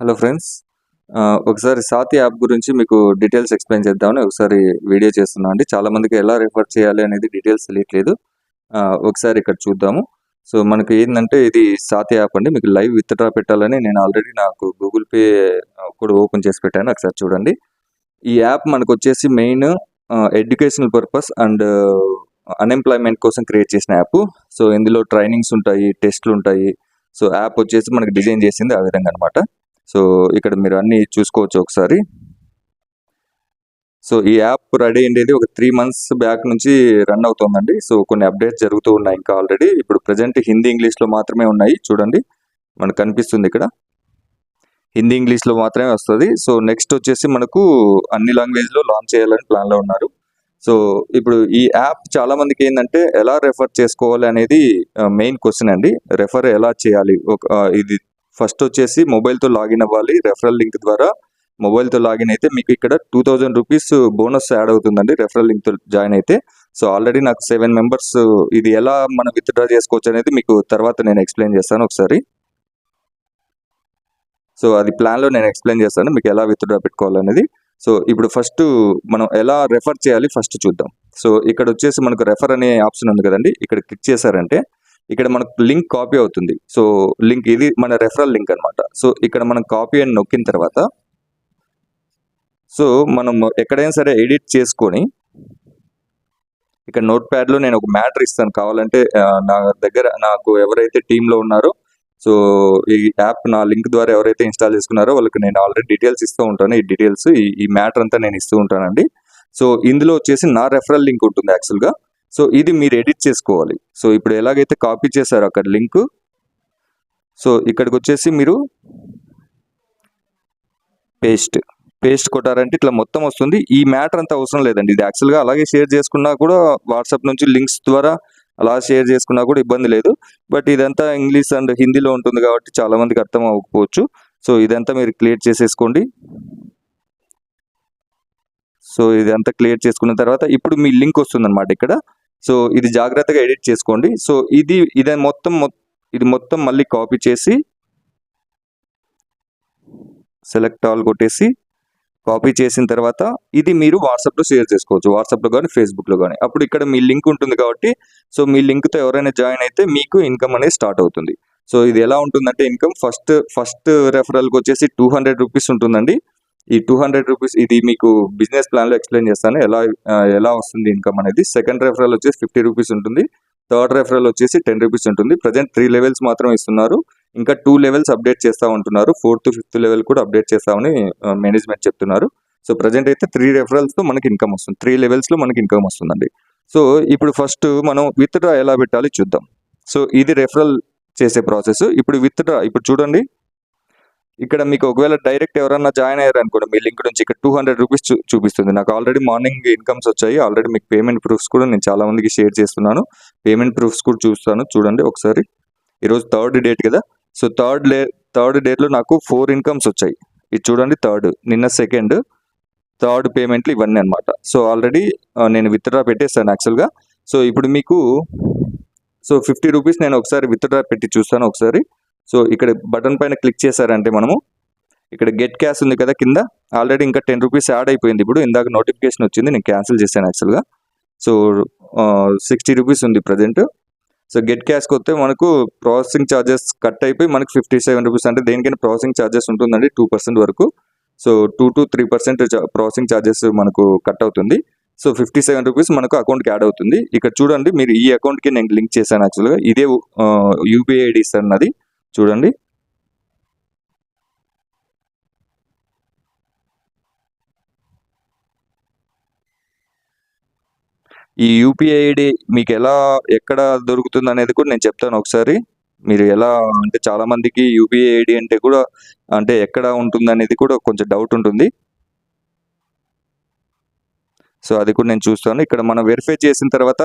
Hello friends. ఒకసారి సాతి app గురించి మీకు డీటెయిల్స్ ఎక్స్ప్లెయిన్ చేద్దామని ఒకసారి వీడియో చేస్తున్నాం అండి. చాలామందికి ఎలా రిఫర్ చేయాలి అనేది డీటెయిల్స్ తెలియట్లేదు. ఒకసారి ఇక్కడ చూద్దాము. సో మనకి ఏంటంటే ఇది సాతి యాప్ అండి. మీకు లైవ్ విత్డ్రా పెట్టాలని నేను ఆల్రెడీ నాకు గూగుల్ పే కూడా ఓపెన్ చేసి పెట్టాను. ఒకసారి చూడండి. ఈ యాప్ మనకు వచ్చేసి main educational purpose and unemployment కోసం క్రియేట్ చేసిన యాప్. సో ఇందులో ట్రైనింగ్స్ ఉంటాయి టెస్ట్లు ఉంటాయి. సో యాప్ వచ్చేసి మనకి డిజైన్ చేసింది ఆ విధంగా అనమాట సో ఇక్కడ మీరు అన్నీ చూసుకోవచ్చు ఒకసారి. సో ఈ యాప్ రెడీ అయ్యేది ఒక త్రీ మంత్స్ బ్యాక్ నుంచి రన్ అవుతుందండి. సో కొన్ని అప్డేట్స్ జరుగుతూ ఉన్నాయి ఇంకా ఆల్రెడీ ఇప్పుడు ప్రజెంట్ హిందీ ఇంగ్లీష్లో మాత్రమే ఉన్నాయి. చూడండి మనకు కనిపిస్తుంది ఇక్కడ. హిందీ ఇంగ్లీష్లో మాత్రమే వస్తుంది. సో నెక్స్ట్ వచ్చేసి మనకు అన్ని లాంగ్వేజ్లో లాంచ్ చేయాలని ప్లాన్లో ఉన్నారు. సో ఇప్పుడు ఈ యాప్ చాలా మందికి ఏంటంటే ఎలా రెఫర్ చేసుకోవాలి అనేది మెయిన్ క్వశ్చన్ అండి. రెఫర్ ఎలా చేయాలి? ఒక ఇది ఫస్ట్ వచ్చేసి మొబైల్తో లాగిన్ అవ్వాలి. రెఫరల్ లింక్ ద్వారా మొబైల్తో లాగిన్ అయితే మీకు ఇక్కడ two thousand rupees bonus add అవుతుందండి. రెఫరల్ లింక్తో జాయిన్ అయితే. సో ఆల్రెడీ నాకు సెవెన్ మెంబర్స్ ఇది ఎలా మనం విత్డ్రా చేసుకోవచ్చు అనేది మీకు తర్వాత నేను ఎక్స్ప్లెయిన్ చేస్తాను ఒకసారి. సో అది ప్లాన్లో నేను ఎక్స్ప్లెయిన్ చేస్తాను మీకు ఎలా విత్డ్రా పెట్టుకోవాలనేది. సో ఇప్పుడు ఫస్ట్ మనం ఎలా రెఫర్ చేయాలి ఫస్ట్ చూద్దాం. సో ఇక్కడ వచ్చేసి మనకు రెఫర్ అనే ఆప్షన్ ఉంది కదండి. ఇక్కడ క్లిక్ చేశారంటే ఇక్కడ మనకు లింక్ కాపీ అవుతుంది. సో లింక్ ఇది మన రెఫరల్ లింక్ అనమాట సో ఇక్కడ మనం కాపీ అని నొక్కిన తర్వాత సో మనం ఎక్కడైనా సరే ఎడిట్ చేసుకొని ఇక్కడ నోట్ ప్యాడ్లో నేను ఒక మ్యాటర్ ఇస్తాను. కావాలంటే నా దగ్గర నాకు ఎవరైతే టీంలో ఉన్నారో సో ఈ యాప్ నా లింక్ ద్వారా ఎవరైతే ఇన్స్టాల్ చేసుకున్నారో వాళ్ళకి నేను ఆల్రెడీ డీటెయిల్స్ ఇస్తూ ఉంటాను. ఈ డీటెయిల్స్ ఈ మ్యాటర్ అంతా నేను ఇస్తూ ఉంటానండి. సో ఇందులో వచ్చేసి నా రెఫరల్ లింక్ ఉంటుంది యాక్చువల్గా. సో ఇది మీరు ఎడిట్ చేసుకోవాలి. సో ఇప్పుడు ఎలాగైతే కాపీ చేశారో అక్కడ లింక్ సో ఇక్కడికి వచ్చేసి మీరు పేస్ట్ పేస్ట్ కొట్టారంటే ఇట్లా మొత్తం వస్తుంది. ఈ మ్యాటర్ అంతా అవసరం లేదండి. ఇది యాక్చువల్గా అలాగే షేర్ చేసుకున్నా కూడా వాట్సాప్ నుంచి లింక్స్ ద్వారా అలా షేర్ చేసుకున్నా కూడా ఇబ్బంది లేదు. బట్ ఇదంతా ఇంగ్లీష్ అండ్ హిందీలో ఉంటుంది కాబట్టి చాలామందికి అర్థం అవ్వకపోవచ్చు. సో ఇదంతా మీరు క్లియర్ చేసేసుకోండి. సో ఇదంతా క్లియర్ చేసుకున్న తర్వాత ఇప్పుడు మీ లింక్ వస్తుందన్నమాట ఇక్కడ. సో ఇది జాగ్రత్తగా ఎడిట్ చేసుకోండి. సో ఇది ఇది మొత్తం ఇది మొత్తం మళ్ళీ కాపీ చేసి సెలెక్ట్ ఆల్ కొట్టేసి కాపీ చేసిన తర్వాత ఇది మీరు వాట్సాప్లో షేర్ చేసుకోవచ్చు. వాట్సాప్లో కానీ ఫేస్బుక్లో కానీ. అప్పుడు ఇక్కడ మీ లింక్ ఉంటుంది కాబట్టి సో మీ లింక్తో ఎవరైనా జాయిన్ అయితే మీకు ఇన్కమ్ అనేది స్టార్ట్ అవుతుంది. సో ఇది ఎలా ఉంటుందంటే ఇన్కమ్ ఫస్ట్ ఫస్ట్ రెఫరల్కి వచ్చేసి టూ హండ్రెడ్ రూపీస్ ఉంటుందండి. ఈ టూ హండ్రెడ్ రూపీస్ ఇది మీకు బిజినెస్ ప్లాన్లో ఎక్స్ప్లెయిన్ చేస్తాను. ఎలా ఎలా వస్తుంది ఇన్కమ్ అనేది. సెకండ్ రెఫరల్ వచ్చేసి ఫిఫ్టీ రూపీస్ ఉంటుంది. థర్డ్ రెఫరల్ వచ్చేసి టెన్ రూపీస్ ఉంటుంది. ప్రజెంట్ త్రీ లెవెల్స్ మాత్రం ఇస్తున్నారు. ఇంకా టూ లెవెల్స్ అప్డేట్ చేస్తూ ఉంటున్నారు. ఫోర్త్ ఫిఫ్త్ లెవెల్ కూడా అప్డేట్ చేస్తామని మేనేజ్మెంట్ చెప్తున్నారు. సో ప్రజెంట్ అయితే త్రీ రెఫరల్స్తో మనకి ఇన్కమ్ వస్తుంది. త్రీ లెవెల్స్లో మనకి ఇన్కమ్ వస్తుందండి. సో ఇప్పుడు ఫస్ట్ మనం విత్డ్రా ఎలా పెట్టాలి చూద్దాం. సో ఇది రెఫరల్ చేసే ప్రాసెస్ ఇప్పుడు విత్డ్రా ఇప్పుడు చూడండి. ఇక్కడ మీకు ఒకవేళ డైరెక్ట్ ఎవరన్నా జాయిన్ అయ్యారు అనుకోండి మీ లింక్ నుంచి ఇక్కడ టూ హండ్రెడ్ రూపీస్ చూపిస్తుంది. నాకు ఆల్రెడీ మార్నింగ్ ఇన్కమ్స్ వచ్చాయి. ఆల్రెడీ మీకు పేమెంట్ ప్రూఫ్స్ కూడా నేను చాలా మందికి షేర్ చేస్తున్నాను. పేమెంట్ ప్రూఫ్స్ కూడా చూస్తాను. చూడండి ఒకసారి. ఈరోజు థర్డ్ డేట్ కదా. సో థర్డ్ డే థర్డ్ డేట్లో నాకు ఫోర్ ఇన్కమ్స్ వచ్చాయి. ఇది చూడండి థర్డ్ నిన్న సెకండ్ థర్డ్ పేమెంట్లు ఇవన్నీ అనమాట సో ఆల్రెడీ నేను విత్డ్రా పెట్టేస్తాను యాక్చువల్గా సో ఇప్పుడు మీకు సో ఫిఫ్టీ రూపీస్ నేను ఒకసారి విత్డ్రా పెట్టి చూస్తాను ఒకసారి. సో ఇక్కడ బటన్ పైన క్లిక్ చేశారంటే మనము ఇక్కడ గెట్ క్యాష్ ఉంది కదా కింద ఆల్రెడీ ఇంకా టెన్ రూపీస్ యాడ్ అయిపోయింది. ఇప్పుడు ఇందాక నోటిఫికేషన్ వచ్చింది నేను క్యాన్సిల్ చేశాను యాక్చువల్గా. సో సిక్స్టీ రూపీస్ ఉంది ప్రజెంట్. సో గెట్ క్యాష్కి వస్తే మనకు ప్రాసెసింగ్ ఛార్జెస్ కట్ అయిపోయి మనకు ఫిఫ్టీ సెవెన్ రూపీస్ అంటే దేనికైనా ప్రాసెసింగ్ ఛార్జెస్ ఉంటుందండి టూ పర్సెంట్ వరకు. So two to three percent processing charges మనకు కట్ అవుతుంది. సో ఫిఫ్టీ సెవెన్ రూపీస్ మనకు అకౌంట్కి యాడ్ అవుతుంది. ఇక్కడ చూడండి మీరు ఈ అకౌంట్కి నేను లింక్ చేశాను యాక్చువల్గా. ఇదే యూపీఐ ఐడి ఇస్తాను నాది. చూడండి. ఈ యూపీఐ ఐడి మీకు ఎలా ఎక్కడ దొరుకుతుంది అనేది కూడా నేను చెప్తాను ఒకసారి. మీరు ఎలా అంటే చాలామందికి యూపీఐ ఐడి అంటే కూడా అంటే ఎక్కడ ఉంటుంది అనేది కూడా కొంచెం డౌట్ ఉంటుంది. సో అది కూడా నేను చూస్తాను. ఇక్కడ మనం వెరిఫై చేసిన తర్వాత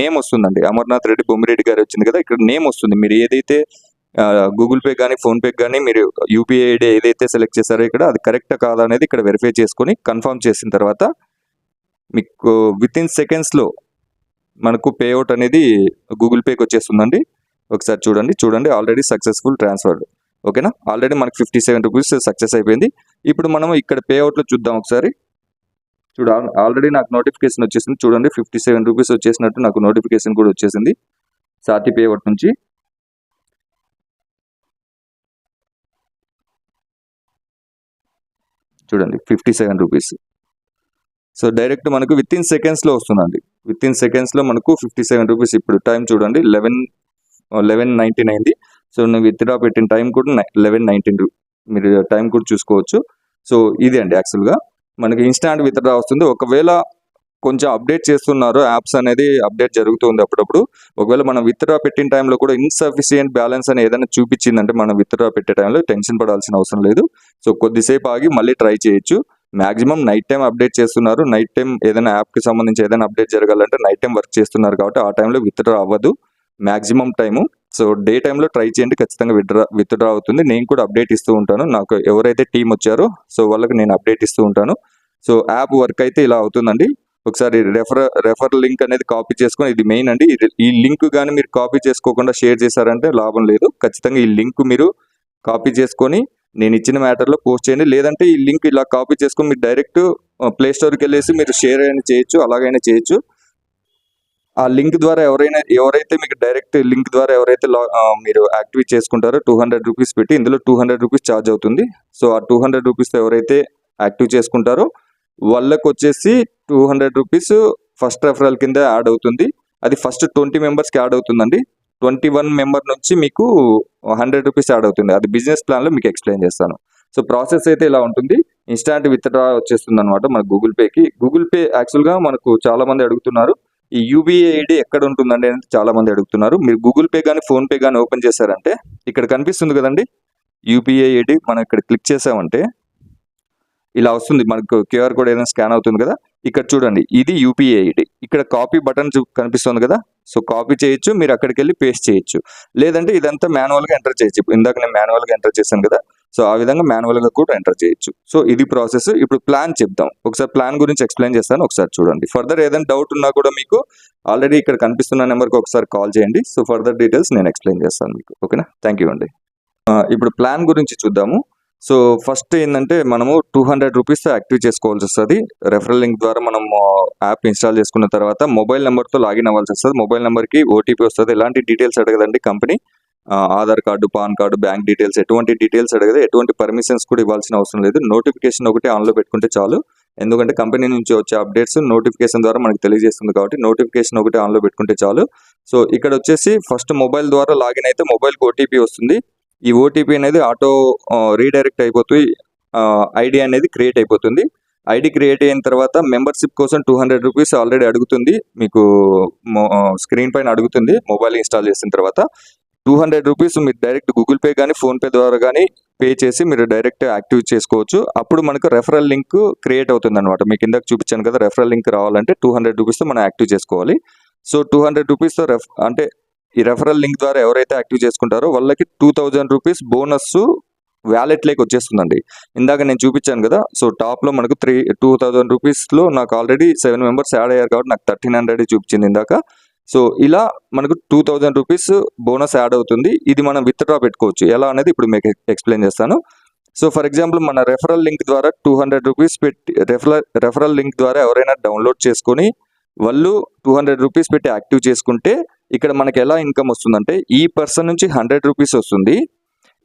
నేమ్ వస్తుందండి. అమర్నాథ్ రెడ్డి బొమ్మిరెడ్డి గారు వచ్చింది కదా ఇక్కడ నేమ్ వస్తుంది. మీరు ఏదైతే గూగుల్ పే కానీ ఫోన్పే కానీ మీరు యూపీఐ ఐడి ఏదైతే సెలెక్ట్ చేశారో ఇక్కడ అది కరెక్ట్ కాదా అనేది ఇక్కడ వెరిఫై చేసుకొని కన్ఫర్మ్ చేసిన తర్వాత మీకు విత్ ఇన్ సెకండ్స్లో మనకు పేఅవుట్ అనేది గూగుల్ పేకి వచ్చేస్తుందండి. ఒకసారి చూడండి చూడండి ఆల్రెడీ సక్సెస్ఫుల్ ట్రాన్స్ఫర్ ఓకేనా ఆల్రెడీ మనకి ఫిఫ్టీ సెవెన్ రూపీస్ సక్సెస్ అయిపోయింది. ఇప్పుడు మనం ఇక్కడ పే అవుట్లో చూద్దాం ఒకసారి. చూడ ఆల్రెడీ నాకు నోటిఫికేషన్ వచ్చేసింది. చూడండి ఫిఫ్టీ సెవెన్ రూపీస్ వచ్చేసినట్టు నాకు నోటిఫికేషన్ కూడా వచ్చేసింది. సాతి పే అవుట్ నుంచి. చూడండి fifty seven rupees so direct మనకు విత్ ఇన్ సెకండ్స్లో వస్తుందండి. విత్ ఇన్ సెకండ్స్లో మనకు ఫిఫ్టీ సెవెన్ రూపీస్ ఇప్పుడు టైం చూడండి లెవెన్ లెవెన్ నైన్టీన్ అయింది సో నేను విత్డ్రా పెట్టిన టైం కూడా లెవెన్ నైన్టీన్ మీరు టైం కూడా చూసుకోవచ్చు. సో ఇది అండి యాక్చువల్గా మనకి ఇన్స్టాంట్ విత్డ్రా వస్తుంది. ఒకవేళ కొంచెం అప్డేట్ చేస్తున్నారు. యాప్స్ అనేది అప్డేట్ జరుగుతుంది అప్పుడప్పుడు. ఒకవేళ మనం విత్డ్రా పెట్టిన టైంలో కూడా ఇన్సఫిషియంట్ బ్యాలెన్స్ అని ఏదైనా చూపించిందంటే మనం విత్డ్రా పెట్టే టైంలో టెన్షన్ పడాల్సిన అవసరం లేదు. సో కొద్దిసేపు ఆగి మళ్ళీ ట్రై చేయొచ్చు. మాక్సిమం నైట్ టైం అప్డేట్ చేస్తున్నారు. నైట్ టైం ఏదైనా యాప్కి సంబంధించి ఏదైనా అప్డేట్ జరగాలంటే నైట్ టైం వర్క్ చేస్తున్నారు కాబట్టి ఆ టైంలో విత్డ్రా అవ్వదు. Maximum time. సో డే టైంలో ట్రై చేయండి. ఖచ్చితంగా విత్డ్రా విత్డ్రా అవుతుంది. నేను కూడా అప్డేట్ ఇస్తూ ఉంటాను. నాకు ఎవరైతే టీం వచ్చారో సో వాళ్ళకి నేను అప్డేట్ ఇస్తూ ఉంటాను. సో యాప్ వర్క్ అయితే ఇలా అవుతుందండి. ఒకసారి రెఫర్ రెఫర్ లింక్ అనేది కాపీ చేసుకొని ఇది మెయిన్ అండి. ఇది- ఈ లింక్ కానీ మీరు కాపీ చేసుకోకుండా షేర్ చేశారంటే లాభం లేదు. ఖచ్చితంగా ఈ లింక్ మీరు కాపీ చేసుకొని నేను ఇచ్చిన మ్యాటర్లో పోస్ట్ చేయండి. లేదంటే ఈ లింక్ ఇలా కాపీ చేసుకొని మీరు డైరెక్ట్ ప్లే స్టోర్కి వెళ్ళేసి మీరు షేర్ అయినా చేయొచ్చు అలాగైనా చేయొచ్చు. ఆ లింక్ ద్వారా ఎవరైనా ఎవరైతే మీకు డైరెక్ట్ లింక్ ద్వారా ఎవరైతే లా- మీరు యాక్టివేట్ చేసుకుంటారో టూ హండ్రెడ్ రూపీస్ పెట్టి ఇందులో టూ హండ్రెడ్ రూపీస్ ఛార్జ్ అవుతుంది. సో ఆ టూ హండ్రెడ్ రూపీస్తో ఎవరైతే యాక్టివ్ చేసుకుంటారో వాళ్ళకు వచ్చేసి two hundred rupees first referral కింద యాడ్ అవుతుంది. అది ఫస్ట్ ట్వంటీ మెంబర్స్కి యాడ్ అవుతుందండి. ట్వంటీ వన్ మెంబర్ నుంచి మీకు హండ్రెడ్ రూపీస్ యాడ్ అవుతుంది. అది బిజినెస్ ప్లాన్లో మీకు ఎక్స్ప్లెయిన్ చేస్తాను. సో ప్రాసెస్ అయితే ఇలా ఉంటుంది. ఇన్స్టాంట్ విత్డ్రా వచ్చేస్తుంది అనమాట మన గూగుల్ పేకి. గూగుల్ పే యాక్చువల్గా మనకు చాలామంది అడుగుతున్నారు. ఈ యూబీఐ ఐడి ఎక్కడ ఉంటుందండి అని చాలా మంది అడుగుతున్నారు. మీరు గూగుల్ పే కానీ ఫోన్ పే కానీ ఓపెన్ చేశారంటే ఇక్కడ కనిపిస్తుంది కదండి. యూపీఐ ఐడి మనం ఇక్కడ క్లిక్ చేసామంటే ఇలా వస్తుంది. మనకు క్యూఆర్ కోడ్ ఏదైనా స్కాన్ అవుతుంది కదా? ఇక్కడ చూడండి. ఇది యూపీఐ ఐడి. ఇక్కడ కాపీ బటన్ కనిపిస్తుంది కదా? సో కాపీ చేయొచ్చు. మీరు అక్కడికి వెళ్ళి పేస్ట్ చేయొచ్చు. లేదంటే ఇదంతా మాన్యువల్గా ఎంటర్ చేయొచ్చు. ఇందాక నేను మాన్యువల్గా ఎంటర్ చేశాను కదా? సో ఆ విధంగా మాన్యువల్గా కూడా ఎంటర్ చేయొచ్చు. సో ఇది ప్రాసెస్. ఇప్పుడు ప్లాన్ చెప్దాం. ఒకసారి ప్లాన్ గురించి ఎక్స్ప్లెయిన్ చేస్తాను. ఒకసారి చూడండి. ఫర్దర్ ఏదైనా డౌట్ ఉన్నా కూడా మీకు ఆల్రెడీ ఇక్కడ కనిపిస్తున్న నెంబర్కి ఒకసారి కాల్ చేయండి. సో ఫర్దర్ డీటెయిల్స్ నేను ఎక్స్ప్లెయిన్ చేస్తాను మీకు. ఓకేనా? థ్యాంక్ యూ అండి ఇప్పుడు ప్లాన్ గురించి చూద్దాము. సో ఫస్ట్ ఏంటంటే మనము టూ హండ్రెడ్ రూపీస్ యాక్టివ్ చేసుకోవాల్సి వస్తుంది. రెఫరల్ లింక్ ద్వారా మనం యాప్ ఇన్స్టాల్ చేసుకున్న తర్వాత మొబైల్ నెంబర్తో లాగిన్ అవ్వాల్సి వస్తుంది. మొబైల్ నెంబర్కి ఓటీపీ వస్తుంది. ఎలాంటి details అడగదండి company. Aadhaar card PAN card bank details ఎటువంటి డీటెయిల్స్ అడగదు. ఎటువంటి పర్మిషన్స్ కూడా ఇవ్వాల్సిన అవసరం లేదు. నోటిఫికేషన్ ఒకటి ఆన్లో పెట్టుకుంటే చాలు. ఎందుకంటే కంపెనీ నుంచి వచ్చే అప్డేట్స్ నోటిఫికేషన్ ద్వారా మనకు తెలియజేస్తుంది కాబట్టి నోటిఫికేషన్ ఒకటి ఆన్లో పెట్టుకుంటే చాలు. సో ఇక్కడ వచ్చేసి ఫస్ట్ మొబైల్ ద్వారా లాగిన్ అయితే మొబైల్కి ఓటీపీ వస్తుంది. ఈ ఓటీపీ అనేది ఆటో రీడైరెక్ట్ అయిపోతుంది ఐడి అనేది క్రియేట్ అయిపోతుంది. ఐడి క్రియేట్ అయిన తర్వాత మెంబర్షిప్ కోసం టూ హండ్రెడ్ రూపీస్ ఆల్రెడీ అడుగుతుంది. మీకు స్క్రీన్ పైన అడుగుతుంది. మొబైల్ ఇన్స్టాల్ చేసిన తర్వాత టూ హండ్రెడ్ రూపీస్ మీరు డైరెక్ట్ గూగుల్ పే కానీ ఫోన్పే ద్వారా కానీ పే చేసి మీరు డైరెక్ట్ యాక్టివ్ చేసుకోవచ్చు. అప్పుడు మనకు రెఫరల్ లింక్ క్రియేట్ అవుతుంది అనమాట మీకు ఇందాక చూపించాను కదా రెఫరల్ లింక్ రావాలంటే టూ హండ్రెడ్ రూపీస్తో మనం యాక్టివ్ చేసుకోవాలి. సో టూ హండ్రెడ్ రూపీస్తో రెఫ్ అంటే ఈ రెఫరల్ లింక్ ద్వారా ఎవరైతే యాక్టివ్ చేసుకుంటారో వాళ్ళకి టూ థౌజండ్ రూపీస్ బోనస్ వ్యాలెట్లోకి వచ్చేస్తుందండి. ఇందాక నేను చూపించాను కదా సో టాప్లో మనకు త్రీ టూ థౌజండ్ రూపీస్లో నాకు ఆల్రెడీ సెవెన్ మెంబర్స్ యాడ్ అయ్యారు కాబట్టి నాకు థర్టీన్ హండ్రెడ్ చూపించింది ఇందాక. సో ఇలా మనకు two thousand rupees bonus add అవుతుంది. ఇది మనం విత్డ్రా పెట్టుకోవచ్చు. ఎలా అనేది ఇప్పుడు మీకు ఎక్స్ప్లెయిన్ చేస్తాను. సో ఫర్ ఎగ్జాంపుల్ మన రెఫరల్ లింక్ ద్వారా టూ హండ్రెడ్ రూపీస్ పెట్టి రెఫరల్ రెఫరల్ లింక్ ద్వారా ఎవరైనా డౌన్లోడ్ చేసుకొని వాళ్ళు టూ హండ్రెడ్ రూపీస్ పెట్టి యాక్టివ్ చేసుకుంటే ఇక్కడ మనకి ఎలా ఇన్కమ్ వస్తుందంటే ఈ పర్సన్ నుంచి హండ్రెడ్ రూపీస్ వస్తుంది.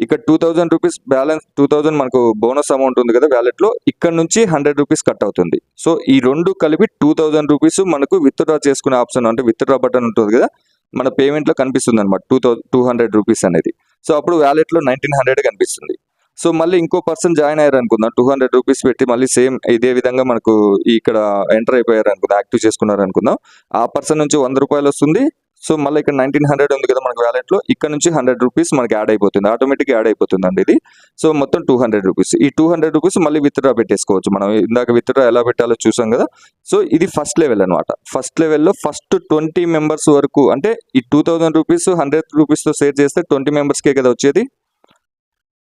ఇక్కడ two thousand rupees balance two thousand మనకు బోనస్ అమౌంట్ ఉంది కదా వ్యాలెట్లో ఇక్కడ నుంచి హండ్రెడ్ రూపీస్ కట్ అవుతుంది. సో ఈ రెండు కలిపి టూ థౌజండ్ రూపీస్ మనకు విత్డ్రా చేసుకునే ఆప్షన్ అంటే విత్డ్రా బటన్ ఉంటుంది కదా మన పేమెంట్లో కనిపిస్తుంది అనమాట two thou two hundred rupees అనేది. సో అప్పుడు వ్యాలెట్లో నైన్టీన్ హండ్రెడ్ కనిపిస్తుంది. సో మళ్ళీ ఇంకో పర్సన్ జాయిన్ అయ్యారు అనుకుందాం టూ హండ్రెడ్ రూపీస్ పెట్టి మళ్ళీ సేమ్ ఇదే విధంగా మనకు ఇక్కడ ఎంటర్ అయిపోయారు అనుకుందాం యాక్టివ్ చేసుకున్నారు అనుకుందాం. ఆ పర్సన్ నుంచి వంద రూపాయలు వస్తుంది సో మళ్ళీ ఇక్కడ నైన్టీన్ హండ్రెడ్ ఉంది కదా మనకి వ్యాలెట్లో ఇక్కడ నుంచి హండ్రెడ్ రూపీస్ మనకి యాడ్ అయిపోతుంది ఆటోమేటిక్ యాడ్ అయిపోతుంది అండి ఇది. సో మొత్తం టూ హండ్రెడ్ రూపీస్ ఈ టూ హండ్రెడ్ రూపీస్ మళ్ళీ విత్డ్రా పెట్టేసుకోవచ్చు మనం. ఇందాక విత్డ్రా ఎలా పెట్టాలో చూసాం కదా. సో ఇది ఫస్ట్ లెవెల్ అనమాట ఫస్ట్ లెవెల్లో ఫస్ట్ ట్వంటీ మెంబర్స్ వరకు అంటే ఈ టూ థౌజండ్ రూపీస్ హండ్రెడ్ రూపీస్తో షేర్ చేస్తే ట్వంటీ మెంబర్స్కే కదా వచ్చేది.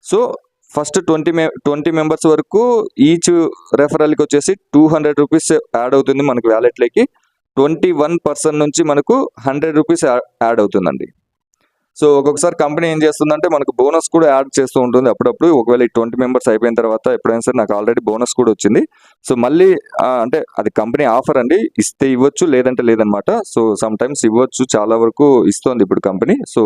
సో ఫస్ట్ ట్వంటీ మె ట్వంటీ మెంబర్స్ వరకు ఈచ్ రెఫరల్కి వచ్చేసి టూ హండ్రెడ్ రూపీస్ యాడ్ అవుతుంది మనకి వ్యాలెట్లోకి ట్వంటీ వన్ పర్సెంట్ నుంచి మనకు హండ్రెడ్ రూపీస్ యాడ్ అవుతుందండి. సో ఒక్కొక్కసారి కంపెనీ ఏం చేస్తుందంటే మనకు బోనస్ కూడా యాడ్ చేస్తూ ఉంటుంది. అప్పుడప్పుడు ఒకవేళ ఈ ట్వంటీ మెంబర్స్ అయిపోయిన తర్వాత ఎప్పుడైనా సరే నాకు ఆల్రెడీ బోనస్ కూడా వచ్చింది. సో మళ్ళీ అంటే అది కంపెనీ ఆఫర్ అండి. ఇస్తే ఇవ్వచ్చు లేదంటే లేదనమాట సో సమ్ టైమ్స్ ఇవ్వచ్చు చాలా వరకు ఇస్తోంది ఇప్పుడు కంపెనీ. సో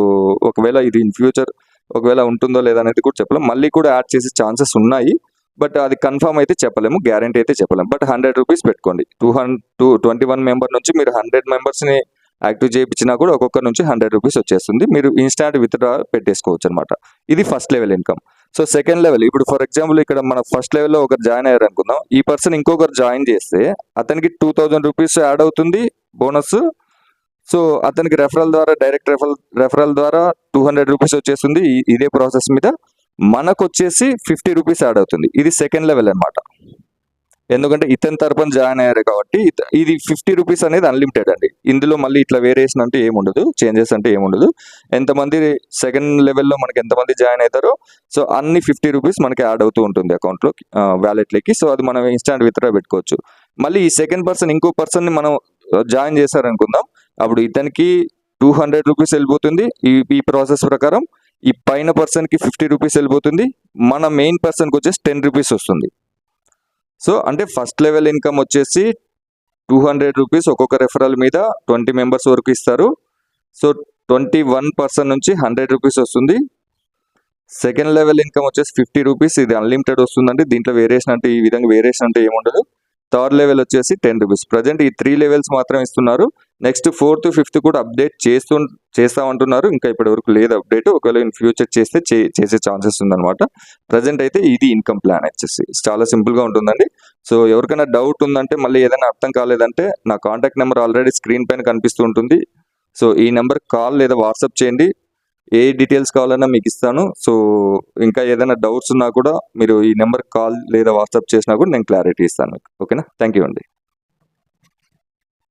ఒకవేళ ఇది ఇన్ ఫ్యూచర్ ఒకవేళ ఉంటుందో లేదనేది అనేది కూడా చెప్పలేం. మళ్ళీ కూడా యాడ్ చేసే ఛాన్సెస్ ఉన్నాయి. బట్ అది కన్ఫర్మ్ అయితే చెప్పలేము గ్యారంటీ అయితే చెప్పలేము. బట్ హండ్రెడ్ రూపీస్ పెట్టుకోండి. Two hundred two twenty one member నుంచి మీరు హండ్రెడ్ మెంబర్స్ని యాక్టివ్ చేయించినా కూడా ఒక్కొక్కరి నుంచి హండ్రెడ్ రూపీస్ వచ్చేస్తుంది. మీరు ఇన్స్టాంట్ విత్డ్రా పెట్టేసుకోవచ్చు అనమాట ఇది first level income. So second level ఇప్పుడు ఫర్ ఎగ్జాంపుల్ ఇక్కడ మన ఫస్ట్ లెవెల్లో ఒకరు జాయిన్ అయ్యారు అనుకుందాం ఈ పర్సన్ ఇంకొకరు జాయిన్ చేస్తే అతనికి టూ థౌజండ్ రూపీస్ యాడ్ అవుతుంది బోనస్. సో అతనికి రెఫరల్ ద్వారా డైరెక్ట్ రెఫరల్ రెఫరల్ ద్వారా టూ హండ్రెడ్ రూపీస్ వచ్చేస్తుంది ఇదే ప్రాసెస్ మీద. మనకు వచ్చేసి ఫిఫ్టీ రూపీస్ యాడ్ అవుతుంది. ఇది సెకండ్ లెవెల్ అనమాట ఎందుకంటే ఇతని తరపున జాయిన్ అయ్యారు కాబట్టి ఇది ఫిఫ్టీ రూపీస్ అనేది అన్లిమిటెడ్ అండి. ఇందులో మళ్ళీ ఇట్లా వేరియేషన్ అంటే ఏముండదు చేంజెస్ అంటే ఏముండదు ఎంతమంది సెకండ్ లెవెల్లో మనకి ఎంతమంది జాయిన్ అవుతారో సో అన్ని ఫిఫ్టీ రూపీస్ మనకి యాడ్ అవుతూ ఉంటుంది అకౌంట్లో వ్యాలెట్లోకి సో అది మనం ఇన్స్టాంట్ విత్డ్రా పెట్టుకోవచ్చు. మళ్ళీ ఈ సెకండ్ పర్సన్ ఇంకో పర్సన్ని మనం జాయిన్ చేశారనుకుందాం. అప్పుడు ఇతనికి టూ హండ్రెడ్ రూపీస్ వెళ్ళిపోతుంది. ఈ ఈ ప్రాసెస్ ప్రకారం ఈ పైన పర్సన్కి ఫిఫ్టీ రూపీస్ వెళ్ళిపోతుంది. మన మెయిన్ పర్సన్కి వచ్చేసి టెన్ రూపీస్ వస్తుంది. సో అంటే ఫస్ట్ లెవెల్ ఇన్కమ్ వచ్చేసి టూ హండ్రెడ్ రూపీస్ ఒక్కొక్క రెఫరల్ మీద ట్వంటీ మెంబర్స్ వరకు ఇస్తారు. సో ట్వంటీ వన్ పర్సన్ నుంచి హండ్రెడ్ రూపీస్ వస్తుంది. సెకండ్ లెవెల్ ఇన్కమ్ వచ్చేసి ఫిఫ్టీ రూపీస్ ఇది అన్లిమిటెడ్ వస్తుందండి. దీంట్లో వేరియేషన్ అంటే ఈ విధంగా వేరియేషన్ అంటే ఏముండదు. థర్డ్ లెవెల్ వచ్చేసి టెన్ రూపీస్. ప్రజెంట్ ఈ త్రీ లెవెల్స్ మాత్రం ఇస్తున్నారు. నెక్స్ట్ ఫోర్త్ ఫిఫ్త్ కూడా అప్డేట్ చేస్తూ చేస్తామంటున్నారు ఇంకా ఇప్పటి వరకు లేదు అప్డేట్. ఒకవేళ ఇన్ ఫ్యూచర్ చేస్తే చే- చేసే ఛాన్సెస్ ఉందన్నమాట. ప్రజెంట్ అయితే ఇది ఇన్కమ్ ప్లాన్ వచ్చేసి. చాలా సింపుల్గా ఉంటుందండి. సో ఎవరికైనా డౌట్ ఉందంటే మళ్ళీ ఏదైనా అర్థం కాలేదంటే నా కాంటాక్ట్ నెంబర్ ఆల్రెడీ స్క్రీన్ పైన కనిపిస్తూ ఉంటుంది. సో ఈ నెంబర్ కాల్ లేదా వాట్సాప్ చేయండి. ఏ డీటెయిల్స్ కావాలన్నా మీకు ఇస్తాను. సో ఇంకా ఏదైనా డౌట్స్ ఉన్నా కూడా మీరు ఈ నెంబర్ కాల్ లేదా వాట్సాప్ చేసినా కూడా నేను క్లారిటీ ఇస్తాను. మీకు ఓకేనా థ్యాంక్ యూ అండి.